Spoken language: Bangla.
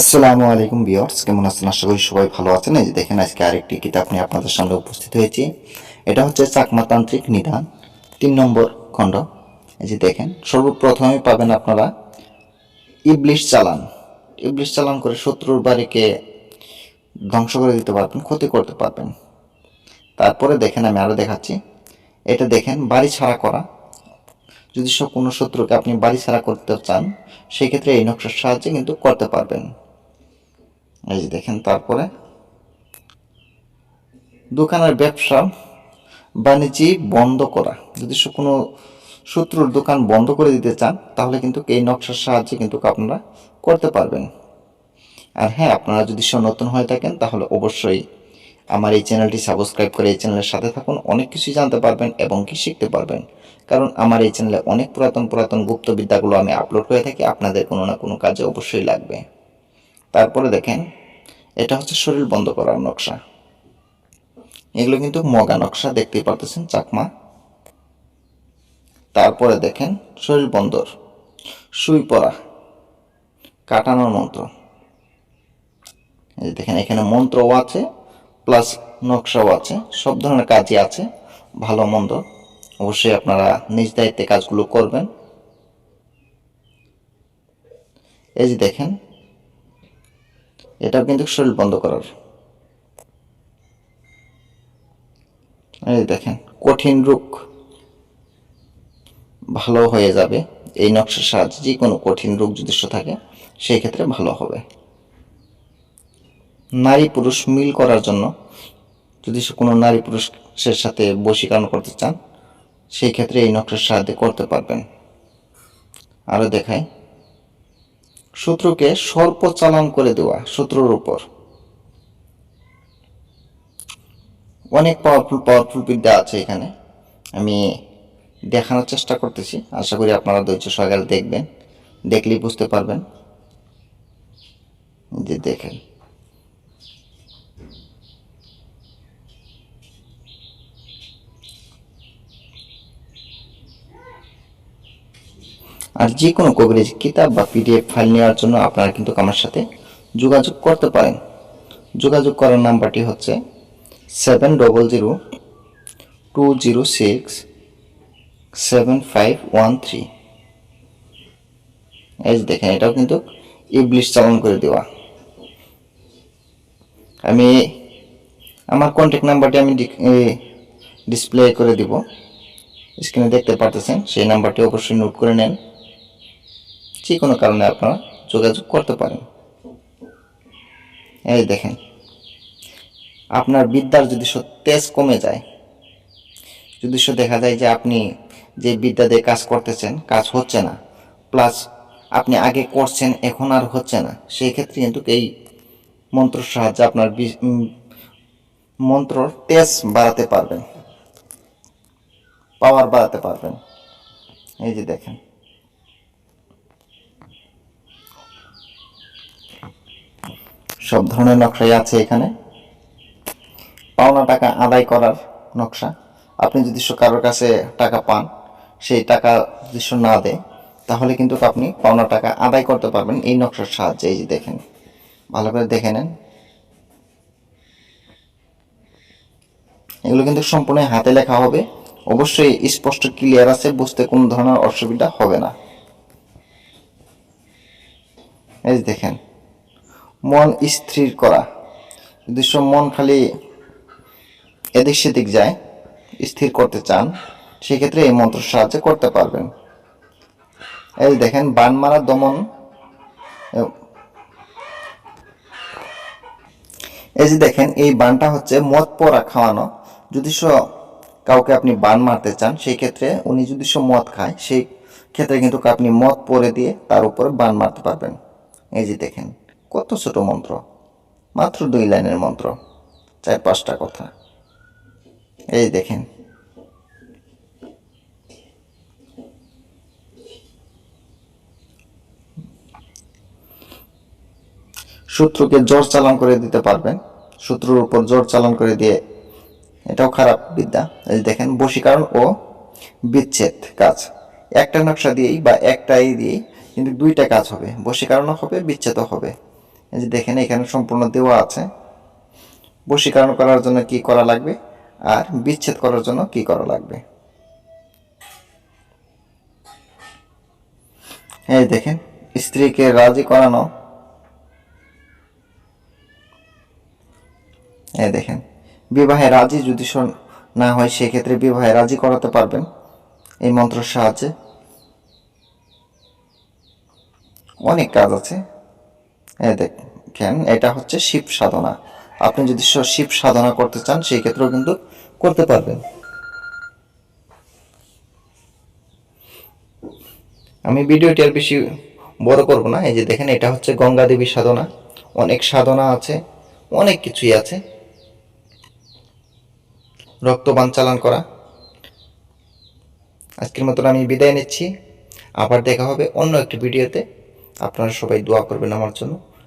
আসসালামু আলাইকুম বিয়ার্স কেমন আছেন? আশা করি সবাই ভালো আছেন। এই যে দেখেন, আজকে আরেকটি কিতাব নিয়ে আপনাদের সামনে উপস্থিত হয়েছি। এটা হচ্ছে চাকমাতান্ত্রিক নিদান, তিন নম্বর খণ্ড। এই যে দেখেন, সর্বপ্রথমে পাবেন আপনারা ইবলিশ চালান। ইবলিশ চালান করে শত্রুর বাড়িকে ধ্বংস করে দিতে পারবেন, ক্ষতি করতে পারবেন। তারপরে দেখেন, আমি আরও দেখাচ্ছি। এটা দেখেন, বাড়ি ছাড়া করা। যদি সব কোনো শত্রুকে আপনি বাড়ি ছাড়া করতে চান সেই ক্ষেত্রে এই নকশার সাহায্যে কিন্তু করতে পারবেন। এই যে দেখেন, তারপরে দোকানের ব্যবসা বাণিজ্য বন্ধ করা। যদি কোনো শত্রুর দোকান বন্ধ করে দিতে চান, তাহলে কিন্তু এই নকশার সাহায্যে কিন্তু আপনারা করতে পারবেন। আর হ্যাঁ আপনারা যদি নতুন হয়ে থাকেন, তাহলে অবশ্যই আমার এই চ্যানেলটি সাবস্ক্রাইব করে এই চ্যানেলের সাথে থাকুন। অনেক কিছুই জানতে পারবেন এবং কি শিখতে পারবেন। কারণ আমার এই চ্যানেলে অনেক পুরাতন পুরাতন গুপ্তবিদ্যাগুলো আমি আপলোড করে থাকি। আপনাদের কোনো না কোনো কাজে অবশ্যই লাগবে। তারপরে দেখেন এটা হচ্ছে শরীর বন্ধ করার নকশা। এগুলো কিন্তু মগা নকশা, দেখতেই পারতেছেন, চাকমা। তারপরে দেখেন, শরীর বন্দর সুই পরা, কাটানোর মন্ত্র। এই দেখেন, এখানে মন্ত্রও আছে, প্লাস নকশাও আছে, সব ধরনের কাজই আছে, ভালো মন্দ। অবশ্যই আপনারা নিজ দায়িত্বে কাজগুলো করবেন। এই যে দেখেন এটাও কিন্তু শরীর বন্ধ করার। এই দেখেন, কঠিন রোগ। ভালো হয়ে যাবে। এই নকশার সাহায্যে যে কোনো কঠিন রোগ যদি থাকে, সেই ক্ষেত্রে ভালো হবে। নারী পুরুষ মিল করার জন্য যদি সে কোনো নারী পুরুষের সাথে বশীকরণ করতে চান, সেই ক্ষেত্রে এই নকশার সাহায্যে করতে পারবেন। আরও দেখাই শত্রুকে সর্প চালান করে দেওয়া শত্রুর উপর। অনেক পাওয়ারফুল পাওয়ারফুল বিদ্যা আছে এখানে। আমি দেখানোর চেষ্টা করতেছি। আশা করি আপনারা ধৈর্য সহকারে দেখবেন। দেখলেই বুঝতে পারবেন। যে দেখেন। আর যে কোনো কবিরেজ কিতাব বা পিডিএফ ফাইল নেওয়ার জন্য আপনারা কিন্তু আমার সাথে যোগাযোগ করতে পারেন। যোগাযোগ করার নাম্বারটি হচ্ছে seven double zero two zero six seven five one three এই যে দেখেন, এটাও কিন্তু ইবলিশ চালন করে দেওয়া। আমি আমার কন্ট্যাক্ট নাম্বারটি আমি ডিসপ্লে করে দিব। স্ক্রিনে দেখতে পারতেছেন, সেই নাম্বারটি অবশ্যই নোট করে নেন। যে কোনো কারণে আপনারা যোগাযোগ করতে পারেন। এই দেখেন, আপনার বিদ্যার যদি তেজ কমে যায়, যদি দেখা যায় যে আপনি যে বিদ্যা দিয়ে কাজ করতেছেন, কাজ হচ্ছে না, প্লাস আপনি আগে করছেন, এখন আর হচ্ছে না, সেই ক্ষেত্রে কিন্তু এই মন্ত্রের সাহায্যে আপনার মন্ত্রর তেজ বাড়াতে পারবেন পাওয়ার বাড়াতে পারবেন। এই যে দেখেন। সব ধরনের নকশাই আছে এখানে। পাওনা টাকা আদায় করার নকশা। আপনি যদি কারোর কাছে টাকা পান, সেই টাকা যদি না দেয়, তাহলে কিন্তু আপনি পাওনা টাকা আদায় করতে পারবেন এই নকশার সাহায্যে। এই যে দেখেন, ভালো করে দেখে নেন। এগুলো কিন্তু সম্পূর্ণ হাতে লেখা হবে। অবশ্যই স্পষ্ট ক্লিয়ার আছে, বুঝতে কোনো ধরনের অসুবিধা হবে না। এই দেখেন মন স্থির করা। যদি মন খালি এদিক সেদিক যায়, স্থির করতে চান, সেক্ষেত্রে এই মন্ত্র সাহায্যে করতে পারবেন। এই দেখেন, বান মারা দমন, এই যে দেখেন, এই বানটা হচ্ছে মদ পরা খাওয়ানো। যদি কাউকে আপনি বান মারতে চান সেই ক্ষেত্রে উনি যদি সব মদ খায়, সেই ক্ষেত্রে কিন্তু আপনি মদ পরে দিয়ে তার উপরে বান মারতে পারবেন। এই যে দেখেন। কত ছোট মন্ত্র? মাত্র দুই লাইনের মন্ত্র। চার পাঁচটা কথা। এই দেখেন। শত্রুকে জোর চালান করে দিতে পারবেন। শত্রুর উপর জোর চালান করে দিয়ে এটাও খারাপ বিদ্যা। এই দেখেন, বশীকরণ ও বিচ্ছেদ কাজ। একটা নকশা দিয়েই বা একটাই দিয়েই কিন্তু দুইটা কাজ হবে। বশীকরণও হবে, বিচ্ছেদও হবে। এই যে দেখেন, এখানে সম্পূর্ণ দেওয়া আছে। বশীকরণ করার জন্য কি করা লাগবে? আর বিচ্ছেদ করার জন্য কি করা লাগবে? এই দেখেন, স্ত্রীকে রাজি করানো। এই দেখেন, বিবাহে রাজি যদি না হয়, সেক্ষেত্রে বিবাহে রাজি করাতে পারবেন। এই মন্ত্রের সাহায্যে। অনেক কাজ আছে। দেখেন এটা হচ্ছে শিব সাধনা। আপনি যদি শিব সাধনা করতে চান, সেই ক্ষেত্রেও কিন্তু করতে পারবেন। আমি ভিডিওটি আর বেশি বড় করব না। এই যে দেখেন, এটা হচ্ছে গঙ্গা দেবী সাধনা। অনেক সাধনা আছে, অনেক কিছুই আছে। রক্তবান চালান করা। আজকের মতন আমি বিদায় নিচ্ছি। আবার দেখা হবে অন্য একটি ভিডিওতে। আপনারা সবাই দোয়া করবেন আমার জন্য।